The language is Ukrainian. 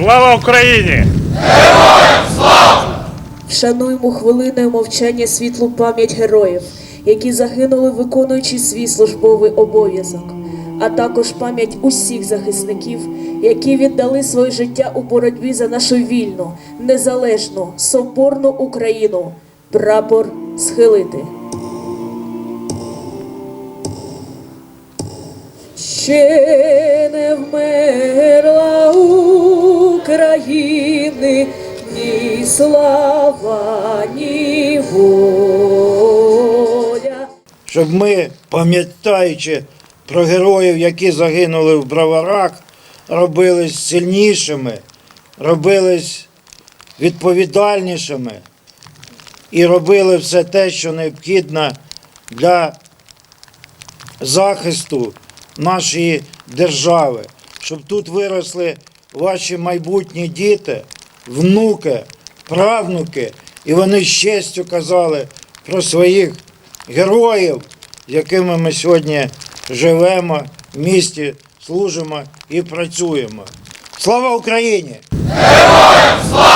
Слава Україні! Вшануймо хвилиною мовчання світлу пам'ять героїв, які загинули, виконуючи свій службовий обов'язок, а також пам'ять усіх захисників, які віддали своє життя у боротьбі за нашу вільну, незалежну, соборну Україну. Прапор схилити. Ще не вмерла України ні слава, ні воля. щоб ми, пам'ятаючи про героїв, які загинули в броварах, робились сильнішими, робились відповідальнішими і робили все те, що необхідно для захисту нашої держави, щоб тут виросли ваші майбутні діти, внуки, правнуки, і вони з честю казали про своїх героїв, якими ми сьогодні живемо, в місті служимо і працюємо. Слава Україні! Героям слава!